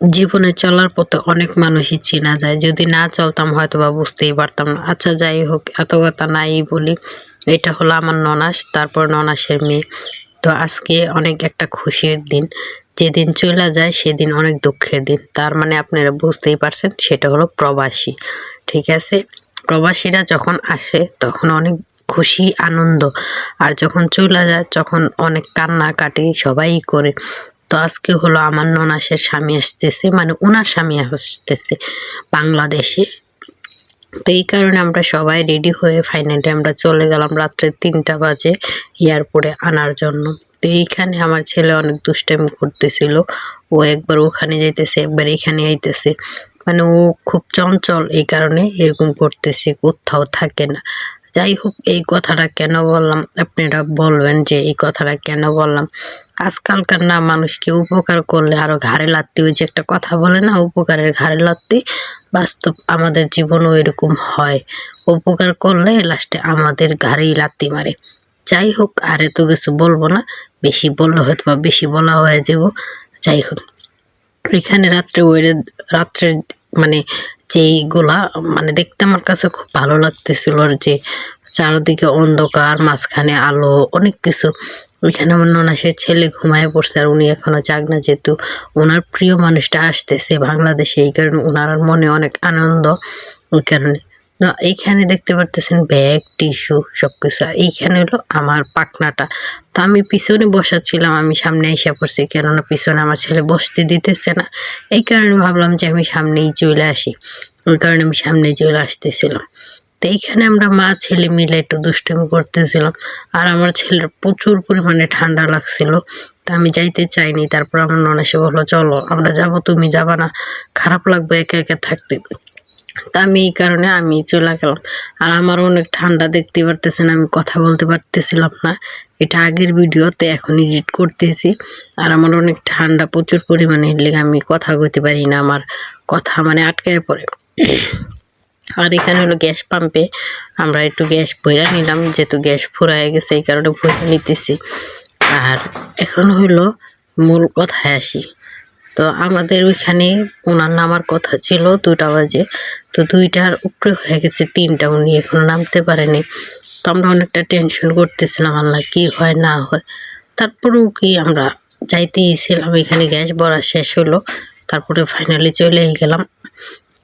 জীবনে চলার পথে অনেক মানুষই চেনা যায়। যদি না চলতাম হয়তো বা বুঝতেই পারতাম না। আচ্ছা যাই হোক, এত কথা নাই বলি। এটা হলো আমার ননাস, তারপর ননাসের মেয়ে। তো আজকে অনেক একটা খুশির দিন। যেদিন চলে যায়, সেদিন অনেক দুঃখের দিন। তার মানে আপনারা বুঝতেই পারছেন, সেটা হলো প্রবাসী। ঠিক আছে? প্রবাসীরা যখন আসে, তখন অনেক খুশি, আনন্দ। আর যখন চলে যায়, তখন অনেক কান্নাকাটি সবাই করে। তো আজকে হলো আমার ননাসের স্বামী আসতেছে মানে ওনার স্বামী আসতেছে বাংলাদেশে। তো এই কারণে আমরা সবাই রেডি হয়ে ফাইনালি আমরা চলে গেলাম রাত্রে তিনটা বাজে এয়ারপোর্টে আনার জন্য। তো এইখানে আমার ছেলে অনেক দুষ্টামি করতেছিল, ও একবার ওখানে যাইতেছে, একবার এখানে আইতেছে। মানে ও খুব চঞ্চল এই কারণে এরকম করতেছে, কোথাও থাকে না। যাই হোক, এই কথাটা কেন বললাম? আপনারা বলবেন যে এই কথাটা কেন বললাম? আজকালকার না মানুষকে উপকার করলে আরও ঘাড়ে লাত্তি ওই যে একটা কথা বলে না, উপকারের ঘাড়ে লাত্তি, বাস্তব আমাদের জীবনও এরকম হয়। উপকার করলে লাস্টে আমাদের ঘাড়েই লাত্তি মারে। যাই হোক, আর এত কিছু বলব না, বেশি বললে হয়তো বা বেশি বলা হয়ে যাব। যাই হোক, এখানে রাত্রে ওয়েরে রাত্রে মানে যেইগুলা মানে দেখতে আমার কাছে খুব ভালো লাগতেছিল যে চারদিকে অন্ধকার, মাঝখানে আলো, অনেক কিছু। ওইখানে আমার ননাসের ছেলে ঘুমায় পড়ছে আর উনি এখনও জাগ না, যেহেতু ওনার প্রিয় মানুষটা আসতেছে বাংলাদেশে, এই কারণে ওনার মনে অনেক আনন্দ। ওই কারণে না, এইখানে দেখতে পারতেছেন ব্যাগ, টিস্যু সব কিছু আর এইখানে হলো আমার পাখনাটা। তো আমি পিছনে বসাচ্ছিলাম, আমি সামনে এসে পড়ছি, কেননা পিছনে আমার ছেলে বসতে দিতেছে না। এই কারণে ভাবলাম যে আমি সামনেই চলে আসি। ওই কারণে আমি সামনে চলে আসতেছিলাম। তো এইখানে আমরা মা, ছেলে মিলে একটু দুষ্টুমি করতেছিলাম, আর আমার ছেলের প্রচুর পরিমাণে ঠান্ডা লাগছিল। তা আমি যাইতে চাইনি, তারপর আমার ননাসে বলল, চলো, আমরা যাব, তুমি যাবা না। খারাপ লাগবে একা একা থাকতে। তা আমি এই কারণে আমি চলে গেলাম। আর আমার অনেক ঠান্ডা দেখতে পারতেছেন, আমি কথা বলতে পারতেছিলাম না। এটা আগের ভিডিওতে এখন এডিট করতেছি। আর আমার অনেক ঠান্ডা প্রচুর পরিমাণে লেগে আমি কথা কইতে পারি না, আমার কথা মানে আটকায় পড়ে। আর এখানে হলো গ্যাস পাম্পে, আমরা একটু গ্যাস ভরে নিলাম, যেহেতু গ্যাস ফুরায় গেছে, এই কারণে ভরে নিতেছি। আর এখন হলো মূল কথায় আসি। তো আমাদের ওইখানে ওনার নামার কথা ছিল দুটা বাজে। তো দুইটার উপরে হয়ে গেছে, তিনটা উনি এখনও নামতে পারেনি। তো আমরা অনেকটা টেনশন করতেছিলাম, আল্লাহ কি হয়, না হয়। তারপরেও কি আমরা যাইতেই ছিলাম, এখানে গ্যাস ভরা শেষ হলো। তারপরে ফাইনালি চলে গেলাম।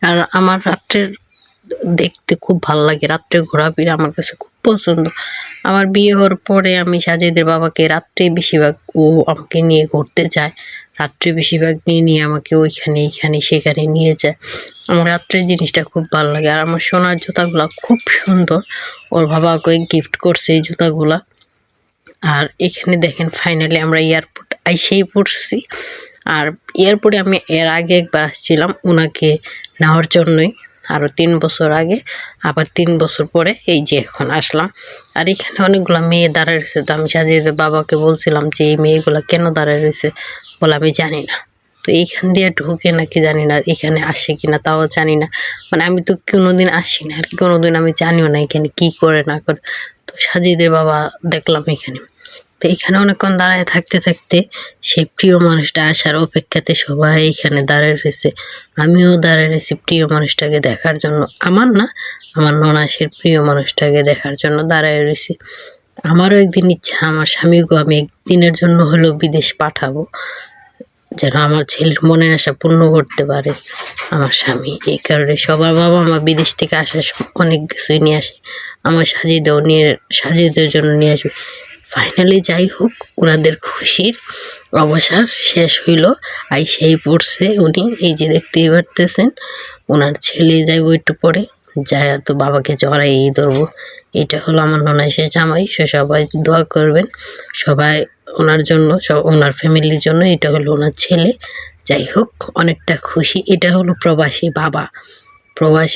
আর আমার রাত্রের দেখতে খুব ভালো লাগে, রাত্রে ঘোরাফেরা আমার কাছে খুব পছন্দ। আমার বিয়ে হওয়ার পরে আমি সাজেদের বাবাকে রাত্রে বেশিরভাগ ও আমাকে নিয়ে ঘুরতে যায়। রাত্রে বেশিরভাগ নিয়ে নিয়ে আমাকে ওইখানে, এইখানে, সেখানে নিয়ে যায়। আমার রাত্রের জিনিসটা খুব ভালো লাগে। আর আমার সোনার জুতাগুলো খুব সুন্দর। ওর বাবা ওকে গিফট করছে এই জুতাগুলা। আর এখানে দেখেন ফাইনালি আমরা এয়ারপোর্ট আইসেই পড়ছি। আর এয়ারপোর্টে আমি এর আগে একবার আসছিলাম। ওনাকে নেওয়ার জন্যই। আরও তিন বছর আগে, আবার তিন বছর পরে এই যে এখন আসলাম। আর এখানে অনেকগুলো মেয়ে দাঁড়ায় রয়েছে। তো আমি সাজিয়ে বাবাকে বলছিলাম যে, এই মেয়েগুলো কেন দাঁড়ায় রয়েছে? বলে, আমি জানি না। তো এইখান দিয়ে ঢুকে নাকি জানি না এখানে আসে কিনা, তাও জানি না। মানে আমি তো কোনোদিন আসি না আর কি কোনোদিন আমি জানিও না এখানে কি করে না করে। তো সাজিদের বাবা দেখলাম এখানে। তো এখানে অনেকক্ষণ দাঁড়ায় থাকতে থাকতে সেই প্রিয় মানুষটা আসার অপেক্ষাতে সবাই এখানে দাঁড়ায় রয়েছে। আমিও দাঁড়ায় রয়েছি প্রিয় মানুষটাকে দেখার জন্য। আমার না, আমার ননাসের প্রিয় মানুষটাকে দেখার জন্য দাঁড়ায় রয়েছি। আমারও একদিন ইচ্ছা, আমার স্বামীকে আমি একদিনের জন্য হলেও বিদেশ পাঠাবো, যেন আমার ছেলের মনের আশা পূর্ণ করতে পারে আমার স্বামী। এই কারণে সবার বাবা আমার বিদেশ থেকে আসার অনেক কিছুই নিয়ে আসে আমার সাজিয়ে দেওয়া নিয়ে, সাজিয়ে দেওয়ার জন্য নিয়ে আসবে। ফাইনালি যাই হোক ওনাদের খুশির অবসর শেষ হইল। আই সেই পড়ছে উনি, এই যে দেখতেই পারতেছেন ওনার ছেলে যাইব একটু পরে যায় তো বাবাকে জড়াই ধরবো। এটা হলো আমার ননাইশের জামাই, সে সবাই দোয়া করবেন। সবাই ওনার জন্য সব ওনার ফ্যামিলির জন্য এটা হলো ওনার ছেলে। যাই হোক অনেকটা খুশি। এটা হলো প্রবাসী বাবা। প্রবাসী